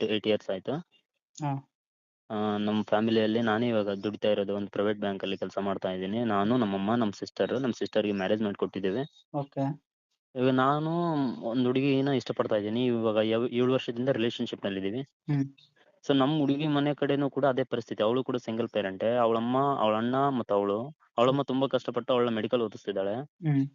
Eight years ಆಯ್ತು? ಹಾ. ಆ, ನಮ್ಮ ಫ್ಯಾಮಿಲಿಯಲ್ಲಿ ನಾನೇ ಇವಾಗ ದುಡಿತಾ ಇರೋದು ಒಂದು ಪ್ರೈವೇಟ್ ಬ್ಯಾಂಕಲ್ಲಿ ಕೆಲಸ ಮಾಡ್ತಾ ಇದ್ದೀನಿ. ನಾನು ನಮ್ಮಮ್ಮ ನಮ್ಮ ಸಿಸ್ಟರ್ ನಮ್ಮ ಸಿಸ್ಟರ್ಗೆ ಮ್ಯಾರೇಜ್ ಮಾಡಿಕೊಟ್ಟಿದ್ದೇವೆ. ಓಕೆ. ಇವಾಗ ನಾನು ಒಂದು ಹುಡುಗಿನ ಇಷ್ಟಪಡ್ತಾ ಇದ್ದೀನಿ. ಇವಾಗ ಯಾವ- ಏಳು ವರ್ಷದಿಂದ ನಲ್ಲಿ ಇದ್ದೀವಿ ಹ್ಮ್. ಸೊ ನಮ್ಮ ಹುಡುಗಿ ಮನೆ ಕಡೆನೂ ಕೂಡ ಅದೇ ಪರಿಸ್ಥಿತಿ. ಅವಳು ಕೂಡ ಸಿಂಗಲ್ ಪೇರೆಂಟೇ ಅವಳಮ್ಮ ಅವಳ ಅಣ್ಣ ಮತ್ತು ಅವಳು ಅವಳಮ್ಮ ತುಂಬಾ ಕಷ್ಟಪಟ್ಟು ಅವಳ ಮೆಡಿಕಲ್ ಓದಿಸ್ತಿದ್ದಾಳೆ. ಹ್ಮ್.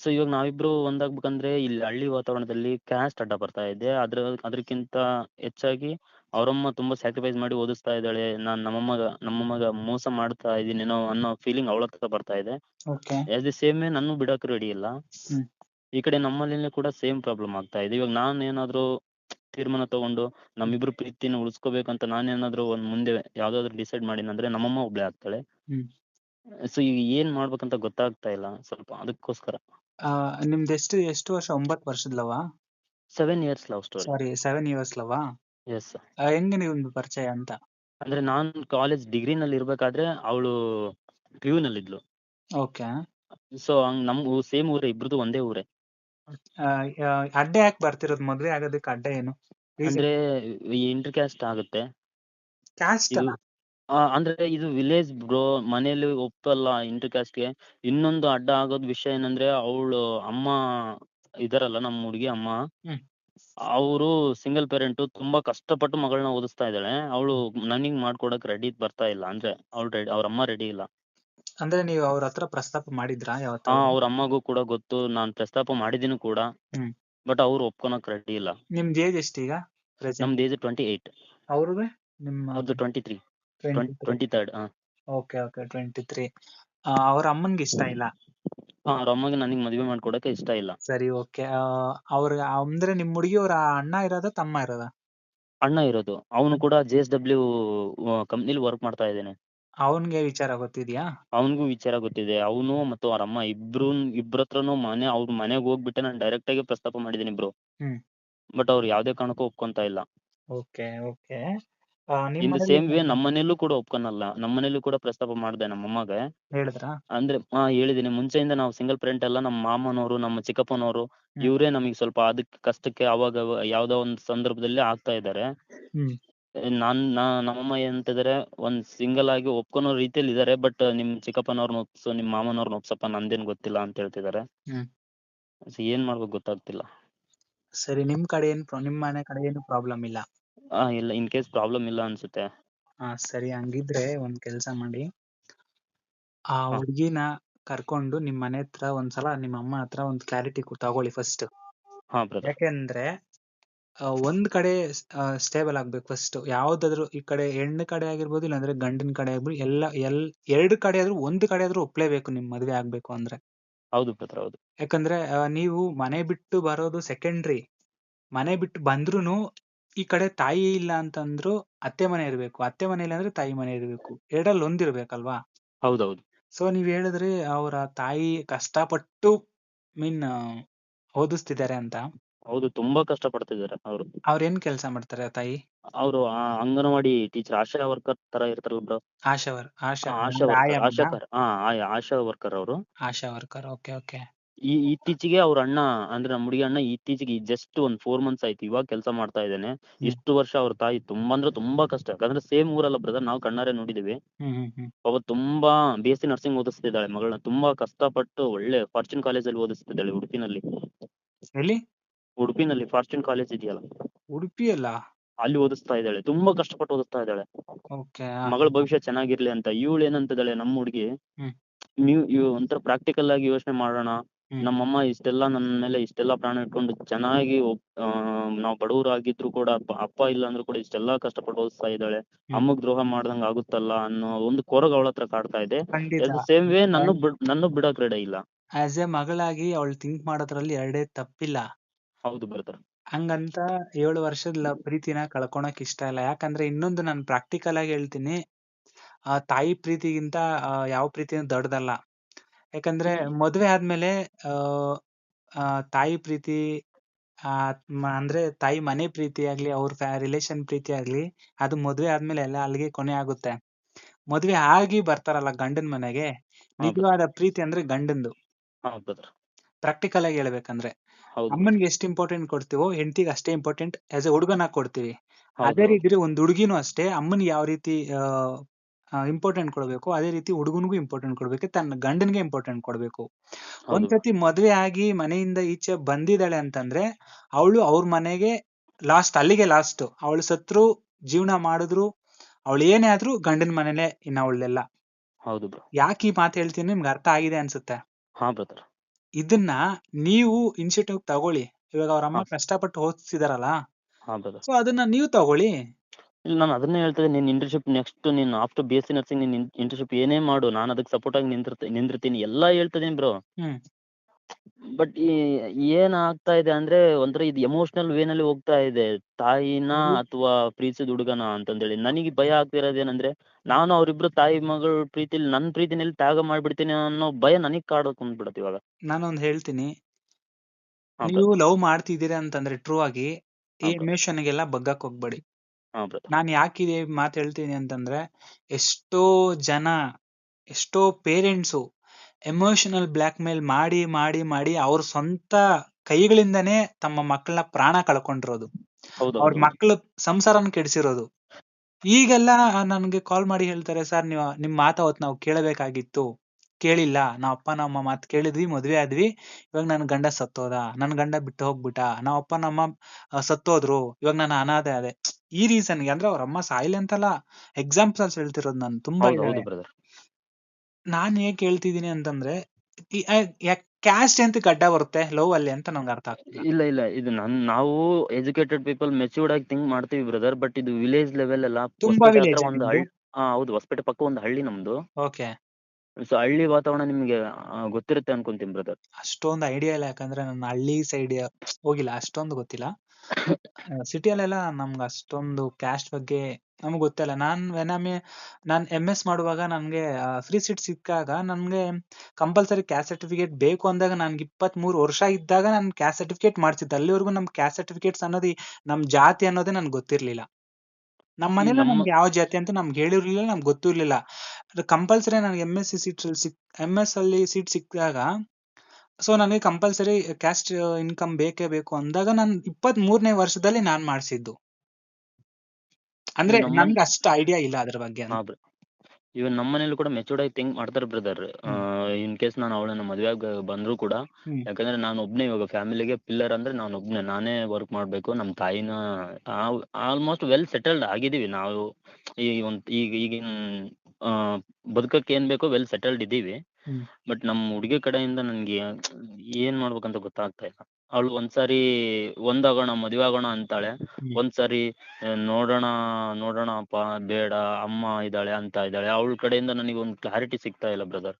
ಸೊ ಇವಾಗ ನಾವಿಬ್ರು ಒಂದಾಗ್ಬೇಕಂದ್ರೆ ಇಲ್ಲಿ ಹಳ್ಳಿ ವಾತಾವರಣದಲ್ಲಿ ಕ್ಯಾಸ್ಟ್ ಅಡ್ಡ ಬರ್ತಾ ಇದೆ. ಅದ್ರ ಅದಕ್ಕಿಂತ ಹೆಚ್ಚಾಗಿ ಅವರಮ್ಮ ತುಂಬಾ ಸ್ಯಾಕ್ರಿಫೈಸ್ ಮಾಡಿ ಓದಿಸ್ತಾ ಇದ್ದಾಳೆ. ನಾನ್ ನಮ್ಮಮ್ಮಗ ನಮ್ಮಮ್ಮಗ ಮೋಸ ಮಾಡ್ತಾ ಇದೀನೇನೋ ಅನ್ನೋ ಫೀಲಿಂಗ್ ಅವಳ ಹತ್ರ ಬರ್ತಾ ಇದೆ. ಓಕೆ ಆಸ್ ದಿ ಸೇಮ್ ನಾನು ಬಿಡಕ್ ರೆಡಿ ಇಲ್ಲ. ಹ್ಮ್. ಈ ಕಡೆ ನಮ್ಮಲ್ಲಿನೇ ಕೂಡ ಸೇಮ್ ಪ್ರಾಬ್ಲಮ್ ಆಗ್ತಾ ಇದೆ. ಇವಾಗ ನಾನ್ ಏನಾದ್ರು ತೀರ್ಮಾನ ತಗೊಂಡು ನಮ್ಮಿಬ್ರು ಪ್ರೀತಿನ ಉಳಿಸ್ಕೋಬೇಕಂತ ನಾನೇನಾದ್ರೂ ಒಂದ್ ಮುಂದೆ ಯಾವ್ದಾದ್ರು ಡಿಸೈಡ್ ಮಾಡಿನಂದ್ರೆ ನಮ್ಮಮ್ಮ ಒಬ್ಳೆ ಆಗ್ತಾಳೆ. ಹ್ಮ್. ಸೊ ಈಗ ಏನ್ ಮಾಡ್ಬೇಕಂತ ಗೊತ್ತಾಗ್ತಾ ಇಲ್ಲ. ಸ್ವಲ್ಪ ಅದಕ್ಕೋಸ್ಕರ. ಆ, ನಿಮ್ದು ಎಷ್ಟು ಎಷ್ಟು ವರ್ಷ? ಒಂಬತ್ತು ವರ್ಷದ love seven years love story sorry seven years love S ಹೆಂಗೆ ನಿಮ್ದು ಪರಿಚಯ ಅಂತ? ಅಂದ್ರೆ ನಾನ್ ಕಾಲೇಜ್ ಡಿಗ್ರಿನಲ್ಲಿ ಇರ್ಬೇಕಾದ್ರೆ ಅವಳು ಪಿ ಯು ನಲ್ಲಿ ಇದ್ಲು ಓಕೆ ಸೊ ಹಂಗ್ ನಮ್ ಸೇಮ್ ಊರೇ ಇಬ್ರದ್ದು ಒಂದೇ ಊರೇ. ಅಡ್ಡ ಯಾಕೆ ಬರ್ತಿರೋದು ಮದ್ವೆ ಆಗೋದಕ್ಕೆ ಅಡ್ಡ ಏನು? ಅಂದ್ರೆ ಇಂಟರ್ ಕ್ಯಾಸ್ಟ್ ಆಗುತ್ತೆ. ಕ್ಯಾಸ್ಟ್ ಆ, ಅಂದ್ರೆ ಇದು ವಿಲೇಜ್ ಬ್ರೋ ಮನೇಲಿ ಒಪ್ಪಲ್ಲ ಇಂಟರ್ ಕ್ಯಾಸ್ಟ್ಗೆ ಇನ್ನೊಂದು ಅಡ್ಡ ಆಗೋದ್ ವಿಷಯ ಏನಂದ್ರೆ ಅವಳು ಅಮ್ಮ ಇದಾರಲ್ಲ ನಮ್ಮ ಹುಡುಗಿ ಅಮ್ಮ. ಅವರು ಸಿಂಗಲ್ ಪೇರೆಂಟ್ ತುಂಬಾ ಕಷ್ಟಪಟ್ಟು ಮಗಳನ್ನ ಓದಿಸ್ತಾ ಇದ್ದಾಳೆ. ಅವಳು ನನಗ್ ಮಾಡ್ಕೊಡಕ್ ರೆಡಿ ಬರ್ತಾ ಇಲ್ಲ. ಅಂದ್ರೆ ಅವ್ಳು ರೆಡಿ ಅವ್ರ ಅಮ್ಮ ರೆಡಿ ಇಲ್ಲ. ಅಂದ್ರೆ ನೀವು ಅವ್ರ ಹತ್ರ ಪ್ರಸ್ತಾಪ ಮಾಡಿದ್ರಾ ಯಾವತ್ತ? ಹಾ ಅವ್ರ ಅಮ್ಮಗೂ ಕೂಡ ಗೊತ್ತು. ನಾನ್ ಪ್ರಸ್ತಾಪ ಮಾಡಿದೀನಿ ಕೂಡ. ಹ್ಮ್. ಬಟ್ ಅವ್ರು ಒಪ್ಕೊಳಕ್ ರೆಡಿ ಇಲ್ಲ. ನಿಮ್ದು ಏಜ್ ಎಷ್ಟು ಈಗ? ನಮ್ದು ಏಜ್ ಟ್ವೆಂಟಿ ಏಟ್ ಅವ್ರಿಗೆ ನಿಮ್ಮ ಅವ್ರದ್ದು twenty three twenty third okay okay twenty three ಅವ್ರ ಅಮ್ಮನ್ಗೆ ಇಷ್ಟ ಇಲ್ಲ? ಅವ್ರ ಅಮ್ಮಗೆ ನನಗ್ ಮದ್ವೆ ಮಾಡ್ಕೊಡಕ್ಕೆ ಇಷ್ಟ ಇಲ್ಲ. ಸರಿ ಓಕೆ ಅವ್ರ ಅಂದ್ರೆ ನಿಮ್ ಹುಡುಗಿ ಅವ್ರ ಅಣ್ಣ ಇರೋದ ತಮ್ಮ ಇರೋದ? ಅಣ್ಣ ಇರೋದು. ಅವನು ಕೂಡ ಜೆ ಎಸ್ ಡಬ್ಲ್ಯೂ ಕಂಪ್ನಿಲಿ ವರ್ಕ್ ಮಾಡ್ತಾ ಇದ್ದೇನೆ. ಅವನ್ಗೆ ವಿಚಾರ ಗೊತ್ತಿದ್ಯಾ? ಅವನಿಗೂ ವಿಚಾರ ಗೊತ್ತಿದೆ. ಅವನು ಮತ್ತು ಅವ್ರ ಅಮ್ಮ ಇಬ್ರು ಇಬ್ರ ಹತ್ರನು ಮನೆ ಅವ್ರ ಮನೆಗೆ ಹೋಗ್ಬಿಟ್ಟೆ. ನಾನು ಡೈರೆಕ್ಟ್ ಆಗಿ ಪ್ರಸ್ತಾಪ ಮಾಡಿದೀನಿ ಇಬ್ರು. ಬಟ್ ಅವ್ರು ಯಾವ್ದೇ ಕಾರಣಕ್ಕೂ ಒಪ್ಕೊಂತ ಇಲ್ಲ. Okay okay in the same way ನಮ್ಮ ಮನೇಲೂ ಕೂಡ ಒಪ್ಕೊನಲ್ಲ. ನಮ್ಮ ಮನೇಲೂ ಕೂಡ ಪ್ರಸ್ತಾಪ ಮಾಡ್ದೆ ನಮ್ಮ ಅಮ್ಮಗೆ ಹೇಳಿದ್ರಾ? ಅಂದ್ರೆ ಹಾ ಹೇಳಿದಿನಿ ಮುಂಚೆಯಿಂದ ನಾವು ಸಿಂಗಲ್ ಪ್ರಿಂಟ್ ಎಲ್ಲ ನಮ್ಮ ಮಾಮನವರು ನಮ್ಮ ಚಿಕ್ಕಪ್ಪನವರು. ಇವರೇ ನಮಗೆ ಸ್ವಲ್ಪ ಅದಕ್ಕೆ ಕಷ್ಟಕ್ಕೆ ಅವಾಗ ಅವ- ಯಾವ್ದೋ ಒಂದು ಸಂದರ್ಭದಲ್ಲಿ ಆಗ್ತಾ ಇದ್ದಾರೆ. ನಾನ್ ನಾ ನಮ್ಮಮ್ಮ ಏನಂತಿದಾರೆ ಒಂದ್ ಸಿಂಗಲ್ ಆಗಿ ಒಪ್ಕೊನೋ ರೀತಿಯಲ್ಲಿ ಇದಾರೆ ಬಟ್ ನಿಮ್ ಚಿಕ್ಕಪ್ಪನವ್ರನ್ನ ಒಪ್ಸು ನಿಮ್ ಮಾಮನವ್ರನ್ನ ಒಪ್ಸಪ್ಪ ನಂದೇನ್ ಗೊತ್ತಿಲ್ಲ ಅಂತ ಹೇಳ್ತಿದಾರೆ ಏನ್ ಮಾಡ್ಬೇಕು ಗೊತ್ತಾಗ್ತಿಲ್ಲ. ಸರಿ ನಿಮ್ ಕಡೆ ಏನು ನಿಮ್ ಮನೆ ಕಡೆ ಏನು ಪ್ರಾಬ್ಲಮ್ ಇಲ್ಲ? ಆ ಇಲ್ಲ ಇನ್ ಕೇಸ್ ಪ್ರಾಬ್ಲಮ್ ಇಲ್ಲ ಅನ್ಸುತ್ತೆ. ಹಾ ಸರಿ ಹಂಗಿದ್ರೆ ಒಂದ್ ಕೆಲ್ಸ ಮಾಡಿ. ಆ ಹಾ. ಹುಡ್ಗಿನ ಕರ್ಕೊಂಡು ನಿಮ್ ಮನೆ ಹತ್ರ ಒಂದ್ಸಲ ನಿಮ್ಮ ಅಮ್ಮ ಹತ್ರ ಒಂದ್ ಕ್ಲಾರಿಟಿ ತಗೊಳ್ಳಿ ಫಸ್ಟ್ ಹಾ ಬ್ರದರ್ ಯಾಕೆಂದ್ರೆ ಆ, ಒಂದ್ ಕಡೆ ಸ್ಟೇಬಲ್ ಆಗ್ಬೇಕು ಫಸ್ಟ್ ಯಾವ್ದಾದ್ರು ಈ ಕಡೆ ಹೆಣ್ಣು ಕಡೆ ಆಗಿರ್ಬೋದು ಇಲ್ಲಾಂದ್ರೆ ಗಂಡಿನ ಕಡೆ ಆಗಿರ್ಬೋದು ಎಲ್ಲ ಎಲ್ ಎರಡು ಕಡೆ ಆದ್ರೂ ಒಂದ್ ಕಡೆ ಆದ್ರೂ ಒಪ್ಲೇಬೇಕು ನಿಮ್ ಮದ್ವೆ ಆಗ್ಬೇಕು ಅಂದ್ರೆ. ಹೌದು ಬ್ರದರ್ ಹೌದು. ಯಾಕಂದ್ರೆ ಆ, ನೀವು ಮನೆ ಬಿಟ್ಟು ಬರೋದು ಸೆಕೆಂಡ್ರಿ ಮನೆ ಬಿಟ್ಟು ಬಂದ್ರುನು ಈ ಕಡೆ ತಾಯಿ ಇಲ್ಲ ಅಂತಂದ್ರು ಅತ್ತೆ ಮನೆ ಇರ್ಬೇಕು. ಅತ್ತೆ ಮನೆ ಇಲ್ಲ ಅಂದ್ರೆ ತಾಯಿ ಮನೆ ಇರ್ಬೇಕು. ಎರಡಲ್ಲಿ ಒಂದಿರ್ಬೇಕಲ್ವಾ ಹೌದೌದು. ಸೊ ನೀವ್ ಹೇಳಿದ್ರಿ ಅವರ ತಾಯಿ ಕಷ್ಟಪಟ್ಟು ಮೀನ್ ಓದಿಸ್ತಿದ್ದಾರೆ ಅಂತ. ಹೌದು ತುಂಬಾ ಕಷ್ಟ ಪಡ್ತಿದ್ದಾರೆ ಅವರು. ಅವ್ರ ಏನ್ ಕೆಲಸ ಮಾಡ್ತಾರೆ ಆ ತಾಯಿ? ಅವರು ಅಂಗನವಾಡಿ ಟೀಚರ್ ಆಶಾ ವರ್ಕರ್ ತರ ಇರ್ತಾರಲ್ಲ ಬ್ರೋ. ಆಶಾ ವರ್ ಆಶಾ ಆಶಾ ಆಶಾ ವರ್ಕರ್ ಅವರು. ASHA worker okay okay. ಈ ಇತ್ತೀಚೆಗೆ ಅವ್ರ ಅಣ್ಣ ಅಂದ್ರೆ ನಮ್ಮ ಹುಡುಗಿ ಅಣ್ಣ ಇತ್ತೀಚೆಗೆ ಜಸ್ಟ್ ಒಂದ್ ಫೋರ್ ಮಂತ್ಸ್ ಆಯ್ತು ಇವಾಗ ಕೆಲಸ ಮಾಡ್ತಾ ಇದ್ದಾನೆ. ಇಷ್ಟು ವರ್ಷ ಅವ್ರ ತಾಯಿ ತುಂಬಾ ಅಂದ್ರೆ ತುಂಬಾ ಕಷ್ಟ. ಯಾಕಂದ್ರೆ ಸೇಮ್ ಊರಲ್ಲ ಬ್ರದರ್ ನಾವು ಕಣ್ಣಾರೆ ನೋಡಿದೀವಿ. ಪಾಪ ತುಂಬಾ ಬಿ ಎಸ್ ಸಿ ನರ್ಸಿಂಗ್ ಓದಿಸ್ತಿದ್ದಾಳೆ ಮಗಳನ್ನ. ತುಂಬಾ ಕಷ್ಟಪಟ್ಟು ಒಳ್ಳೆ ಫಾರ್ಚೂನ್ ಕಾಲೇಜಲ್ಲಿ ಓದಿಸ್ತಿದ್ದಾಳೆ ಉಡುಪಿನಲ್ಲಿ. ಎಲ್ಲಿ? ಉಡುಪಿನಲ್ಲಿ ಫಾರ್ಚೂನ್ ಕಾಲೇಜ್ ಇದೆಯಲ್ಲ. ಉಡುಪಿ ಅಲ್ಲ ಅಲ್ಲಿ ಓದಿಸ್ತಾ ಇದ್ದಾಳೆ. ತುಂಬಾ ಕಷ್ಟಪಟ್ಟು ಓದಿಸ್ತಾ ಇದ್ದಾಳೆ. ಮಗಳ ಭವಿಷ್ಯ ಚೆನ್ನಾಗಿರ್ಲಿ ಅಂತ. ಇವಳು ಏನಂತಿದ್ದಾಳೆ ನಮ್ಮ ಹುಡುಗಿ. ನೀವು ಒಂಥರ ಪ್ರಾಕ್ಟಿಕಲ್ ಆಗಿ ಯೋಚನೆ ಮಾಡೋಣ. ನಮ್ಮಮ್ಮ ಇಷ್ಟೆಲ್ಲ ನನ್ನ ಮೇಲೆ ಇಷ್ಟೆಲ್ಲ ಪ್ರಾಣ ಇಟ್ಕೊಂಡು ಚೆನ್ನಾಗಿ ನಾವು ಬಡವರು ಆಗಿದ್ರು ಕೂಡ ಅಪ್ಪ ಅಪ್ಪ ಇಲ್ಲ ಅಂದ್ರೂ ಕೂಡ ಇಷ್ಟೆಲ್ಲ ಕಷ್ಟಪಟ್ಟು ಓದಿಸ್ತಾ ಇದ್ದಾಳೆ. ಅಮ್ಮಗ್ ದ್ರೋಹ ಮಾಡ್ದಂಗ ಆಗುತ್ತಲ್ಲ ಅನ್ನೋ ಒಂದು ಕೊರಗ ಅವಳ ಹತ್ರ ಕಾಡ್ತಾ ಇದೆ. ಸೇಮ್ ವೇ ನನ್ನ ನನ್ನ ಬಿಡಕ್ ರೆಡಿ ಇಲ್ಲ. ಆಸ್ ಎ ಮಗಳಾಗಿ ಅವಳು ಥಿಂಕ್ ಮಾಡೋದ್ರಲ್ಲಿ ಎರಡೇ ತಪ್ಪಿಲ್ಲ. ಹೌದು ಬರ್ತಾರೆ ಹಂಗಂತ ಏಳು ವರ್ಷದ ಪ್ರೀತಿನ ಕಳ್ಕೊಳಕ್ ಇಷ್ಟ ಇಲ್ಲ. ಯಾಕಂದ್ರೆ ಇನ್ನೊಂದು ನಾನು ಪ್ರಾಕ್ಟಿಕಲ್ ಆಗಿ ಹೇಳ್ತೀನಿ. ಆ ತಾಯಿ ಪ್ರೀತಿಗಿಂತ ಯಾವ ಪ್ರೀತಿನೂ ದೊಡ್ಡದಲ್ಲ. ಯಾಕಂದ್ರೆ ಮದ್ವೆ ಆದ್ಮೇಲೆ ಆ ಆ, ತಾಯಿ ಪ್ರೀತಿ ಆ ಮ- ಅಂದ್ರೆ ತಾಯಿ ಮನೆ ಪ್ರೀತಿ ಆಗ್ಲಿ ಅವ್ರ ರಿಲೇಶನ್ ಪ್ರೀತಿ ಆಗ್ಲಿ ಅದು ಮದ್ವೆ ಆದ್ಮೇಲೆ ಎಲ್ಲ ಅಲ್ಲಿಗೆ ಕೊನೆ ಆಗುತ್ತೆ. ಮದ್ವೆ ಆಗಿ ಬರ್ತಾರಲ್ಲ ಗಂಡನ್ ಮನೆಗೆ ಹೌದು. ನಿಜವಾದ ಪ್ರೀತಿ ಅಂದ್ರೆ ಗಂಡಂದು. ಹೌದು ಬ್ರದರ್. ಪ್ರಾಕ್ಟಿಕಲ್ ಆಗಿ ಹೇಳ್ಬೇಕಂದ್ರೆ ಹೌದು ಅಮ್ಮನ್ಗೆ ಎಷ್ಟು ಇಂಪಾರ್ಟೆಂಟ್ ಕೊಡ್ತೀವೋ ಹೆಂಡತಿಗೆ ಅಷ್ಟೇ ಇಂಪಾರ್ಟೆಂಟ್ ಆಸ್ ಎ ಹುಡುಗನ ಕೊಡ್ತೀವಿ. ಹೌದು ಅದೇ ಹೌದು ರೀತಿ ಒಂದ್ ಹುಡುಗಿನೂ ಅಷ್ಟೇ ಅಮ್ಮನ್ಗೆ ಯಾವ ರೀತಿ ಇಂಪಾರ್ಟೆಂಟ್ ಕೊಡಬೇಕು. ಅದೇ ರೀತಿ ಹುಡುಗನಿಗೂ ಇಂಪಾರ್ಟೆಂಟ್ ಕೊಡ್ಬೇಕು. ತನ್ನ ಗಂಡನಿಗೆ ಇಂಪಾರ್ಟೆಂಟ್ ಕೊಡಬೇಕು. ಒಂದ್ ಒಂದ್ಸತಿ ಮದ್ವೆ ಆಗಿ ಮನೆಯಿಂದ ಈಚೆ ಬಂದಿದ್ದಾಳೆ ಅಂತಂದ್ರೆ ಅವಳು ಅವ್ರ ಮನೆಗೆ ಲಾಸ್ಟ್ ಅಲ್ಲಿಗೆ ಲಾಸ್ಟ್ ಅವಳು ಸತ್ರು ಜೀವನ ಮಾಡಿದ್ರು ಅವಳು ಏನೇ ಆದ್ರೂ ಗಂಡನ ಮನೇಲೆ ಇನ್ನ ಅವಳೆಲ್ಲ ಹೌದು ಯಾಕೆ ಈ ಮಾತು ಹೇಳ್ತೀನಿ ನಿಮ್ಗೆ ಅರ್ಥ ಆಗಿದೆ ಅನ್ಸುತ್ತೆ? ಹಾ ಬ್ರದರ್ ಇದನ್ನ ನೀವು ಇನಿಷಿಯೇಟಿವ್ ತಗೊಳ್ಳಿ. ಇವಾಗ ಅವ್ರ ಅಮ್ಮ ಕಷ್ಟಪಟ್ಟು ಓದಿಸಿದಾರಲ್ಲ ಸೊ ಅದನ್ನ ನೀವು ತಗೊಳ್ಳಿ. ಇಲ್ಲ ನಾನು ಅದನ್ನೇ ಹೇಳ್ತಿದ್ದೆ ನೀನ್ ಇಂಟರ್ನ್ಶಿಪ್ ನೆಕ್ಸ್ಟ್ ನೀನ್ after B S C nursing ನೀನ್ ಇಂಟರ್ನ್ಶಿಪ್ ಏನೇ ಮಾಡು. ನಾನು ಅದಕ್ಕೆ ಸಪೋರ್ಟ್ ಆಗಿ ನಿಂತಿರ್ತೀನಿ ನಿಂದಿರ್ತೀನಿ. ಎಲ್ಲಾ ಹೇಳ್ತಿದೀನಿ ಬ್ರೋ ಹ್ಮ್. ಬಟ್ ಏನ್ ಆಗ್ತಾ ಇದೆ ಅಂದ್ರೆ ಒಂಥರ ಇದು ಎಮೋಷನಲ್ ವೇನಲ್ಲಿ ಹೋಗ್ತಾ ಇದೆ. ತಾಯಿನ. ಅಥವಾ ಪ್ರೀತಿಸಿದ ಹುಡುಗನ ಅಂತಂದೇಳಿ. ನನಗೆ ಭಯ ಆಗ್ತಿರೋದೇನಂದ್ರೆ ನಾನು ಅವರಿಬ್ರು ತಾಯಿ ಮಗಳ ಪ್ರೀತಿಲಿ ನನ್ನ ಪ್ರೀತಿನಲ್ಲಿ ತ್ಯಾಗ ಮಾಡ್ಬಿಡ್ತೀನಿ ಅನ್ನೋ ಭಯ ನನಗ್ ಕಾಡೋಕ್ ಕುಂದ್ಬಿಡತ್ತೆ ಇವಾಗ. ನಾನೊಂದ್ ಹೇಳ್ತೀನಿ. ನೀವು ಲವ್ ಮಾಡ್ತಿದ್ದೀರಾ ಅಂತಂದ್ರೆ ಟ್ರೂ ಆಗಿ ಈ ಎಮೋಷನ್ ಗೆಲ್ಲ ಬಗ್ಗಕ್ ಹೋಗ್ಬೇಡಿ. ನಾನ್ ಯಾಕೆ ಇದೇ ಮಾತು ಹೇಳ್ತೀನಿ ಅಂತಂದ್ರೆ ಎಷ್ಟೋ ಜನ ಎಷ್ಟೋ ಪೇರೆಂಟ್ಸು ಎಮೋಷನಲ್ ಬ್ಲ್ಯಾಕ್ ಮೇಲ್ ಮಾಡಿ ಮಾಡಿ ಮಾಡಿ ಅವ್ರ ಸ್ವಂತ ಕೈಗಳಿಂದನೇ ತಮ್ಮ ಮಕ್ಕಳನ್ನ ಪ್ರಾಣ ಕಳ್ಕೊಂಡಿರೋದು. ಅವ್ರ ಮಕ್ಕಳ ಸಂಸಾರನ ಕೆಡಿಸಿರೋದು. ಈಗೆಲ್ಲ ನನ್ಗೆ ಕಾಲ್ ಮಾಡಿ ಹೇಳ್ತಾರೆ ಸರ್ ನೀವು ನಿಮ್ ಮಾತು ಅವತ್ ನಾವು ಕೇಳಬೇಕಾಗಿತ್ತು. ಕೇಳಿಲ್ಲ. ನಾವ್ ಅಪ್ಪ ನಮ್ಮ ಮಾತು ಕೇಳಿದ್ವಿ ಮದ್ವೆ ಆದ್ವಿ. ಇವಾಗ ನನ್ ಗಂಡ ಸತ್ತೋದ. ನನ್ ಗಂಡ ಬಿಟ್ಟು ಹೋಗ್ಬಿಟ್ಟ. ನಾವ್ ಅಪ್ಪ ನಮ್ಮ ಸತ್ತೋದ್ರು. ಇವಾಗ ನಾನು ಅನಾಥೆ ಅದೇ ಈ ರೀಸನ್ಗೆ ಅಂದ್ರೆ ಅವ್ರ ಅಮ್ಮ ಸಾಯಿಲೆ ಅಂತಲ್ಲ ಎಕ್ಸಾಂಪಲ್ಸ್ ಹೇಳ್ತಿರೋದು ನಾನು ತುಂಬಾ ನಾನ್ ಹೇಗ್ ಹೇಳ್ತಿದೀನಿ ಅಂತಂದ್ರೆ ಕ್ಯಾಸ್ಟ್ ಅಂತ ಗಡ್ಡ ಬರುತ್ತೆ ಲವ್ ಅಲ್ಲಿ ಅಂತ ನಂಗೆ ಅರ್ಥ ಆಗ್ತಿಲ್ಲ. ಇಲ್ಲ ಇಲ್ಲ ಇದು ನನ್ ನಾವು ಎಜುಕೇಟೆಡ್ ಪೀಪಲ್ ಮೆಚೂರ್ಡ್ ಆಗಿ ಥಿಂಕ್ ಮಾಡ್ತೀವಿ ಬ್ರದರ್ ಬಟ್ ಇದು ವಿಲೇಜ್ ಲೆವೆಲ್ ಎಲ್ಲ ತುಂಬಾ ಒಂದು ಹಳ್ಳಿ ಹಾ ಹೌದು ಹೊಸಪೇಟೆ ಪಕ್ಕ ಒಂದು ಹಳ್ಳಿ ನಮ್ದು. ಓಕೆ ಸೊ ಹಳ್ಳಿ ವಾತಾವರಣ ನಿಮ್ಗೆ ಗೊತ್ತಿರುತ್ತೆ ಅನ್ಕೊಂತೀನಿ ಬ್ರದರ್ ಅಷ್ಟೊಂದು ಐಡಿಯಾ ಇಲ್ಲ ಯಾಕಂದ್ರೆ ನನ್ನ ಹಳ್ಳಿ ಸೈಡ್ ಹೋಗಿಲ್ಲ ಅಷ್ಟೊಂದು ಗೊತ್ತಿಲ್ಲ. ಸಿಟಿಯಲ್ಲೆಲ್ಲ ನಮ್ಗೆ ಅಷ್ಟೊಂದು ಕ್ಯಾಸ್ಟ್ ಬಗ್ಗೆ ನಮ್ಗೆ ಗೊತ್ತಿಲ್ಲ ನಾನ್ ವೆನಾಮಿ ನಾನ್ ಎಂ ಎಸ್ ಮಾಡುವಾಗ ನನ್ಗೆ ಫ್ರೀ ಸೀಟ್ ಸಿಕ್ಕಾಗ ನನ್ಗೆ ಕಂಪಲ್ಸರಿ ಕ್ಯಾಸ್ಟ್ ಸರ್ಟಿಫಿಕೇಟ್ ಬೇಕು ಅಂದಾಗ ನನ್ಗೆ ಇಪ್ಪತ್ತ್ ಮೂರು ವರ್ಷ ಇದ್ದಾಗ ನಾನು ಕ್ಯಾಸ್ಟ್ ಸರ್ಟಿಫಿಕೇಟ್ ಮಾಡ್ಸಿದ್ದೆ ಅಲ್ಲಿವರೆಗೂ ನಮ್ ಕ್ಯಾಸ್ಟ್ ಸರ್ಟಿಫಿಕೇಟ್ಸ್ ಅನ್ನೋದು ನಮ್ ಜಾತಿ ಅನ್ನೋದೇ ನನ್ಗೆ ಗೊತ್ತಿರ್ಲಿಲ್ಲ. ನಮ್ಮ ಮನೇಲಿ ನಮ್ಗೆ ಯಾವ ಜಾತಿ ಅಂತ ನಮ್ಗೆ ಹೇಳಿರ್ಲಿಲ್ಲ ನಮ್ಗೆ ಗೊತ್ತೂ ಇರ್ಲಿಲ್ಲ ಕಂಪಲ್ಸರಿ ನನಗೆ ಎಂ ಎಸ್ ಸಿ ಸೀಟ್ ಸಿಕ್ ಎಂ ಎಸ್ ಅಲ್ಲಿ ಸೀಟ್ ಸಿಕ್ಕಿದಾಗ ಸೊ ನನಗೆ ಕಂಪಲ್ಸರಿ ಕ್ಯಾಸ್ಟ್ ಇನ್ಕಮ್ ಬೇಕೇ ಬೇಕು ಅಂದಾಗ ನಾನು ಇಪ್ಪತ್ತ್ ಮೂರನೇ ವರ್ಷದಲ್ಲಿ ನಾನ್ ಮಾಡ್ಸಿದ್ದು. ಅಂದ್ರೆ ನನ್ಗೆ ಅಷ್ಟು ಐಡಿಯಾ ಇಲ್ಲ ಅದ್ರ ಬಗ್ಗೆ ಇವನ್ ನಮ್ಮ ಮನೇಲಿ ಕೂಡ ಮೆಚೂರ್ಡ್ ಆಗಿ ಥಿಂಕ್ ಮಾಡ್ತಾರೆ ಬ್ರದರ್ ಇನ್ ಕೇಸ್ ನಾನು ಅವಳನ್ನ ಮದುವೆ ಬಂದ್ರು ಕೂಡ ಯಾಕಂದ್ರೆ ನಾನು ಒಬ್ನೇ ಇವಾಗ ಫ್ಯಾಮಿಲಿಗೆ ಪಿಲ್ಲರ್ ಅಂದ್ರೆ ನಾನು ಒಬ್ನೇ ನಾನೇ ವರ್ಕ್ ಮಾಡ್ಬೇಕು ನಮ್ಮ ತಾಯಿನ ಆಲ್ಮೋಸ್ಟ್ ವೆಲ್ ಸೆಟಲ್ಡ್ ಆಗಿದೀವಿ ನಾವು. ಈ ಒಂದ್ ಈಗ ಈಗಿನ ಬದುಕಕ್ಕೆ ಏನ್ ಬೇಕೋ ವೆಲ್ ಸೆಟಲ್ಡ್ ಇದೀವಿ ಬಟ್ ನಮ್ಮ ಹುಡುಗಿ ಕಡೆಯಿಂದ ನನ್ಗೆ ಏನ್ ಮಾಡ್ಬೇಕಂತ ಗೊತ್ತಾಗ್ತಾ ಇಲ್ಲ. ಅವಳು ಒಂದ್ಸಾರಿ ಒಂದಾಗೋಣ ಮದುವೆ ಆಗೋಣ ಅಂತಾಳೆ ಒಂದ್ಸರಿ ನೋಡೋಣ ನೋಡೋಣ ಅಪ್ಪ ಬೇಡ ಅಮ್ಮ ಇದ್ದಾಳೆ ಅಂತ ಇದ್ದಾಳೆ. ಅವಳ ಕಡೆಯಿಂದ ನನಗೆ ಒಂದು ಕ್ಲಾರಿಟಿ ಸಿಗ್ತಾ ಇಲ್ಲ ಬ್ರದರ್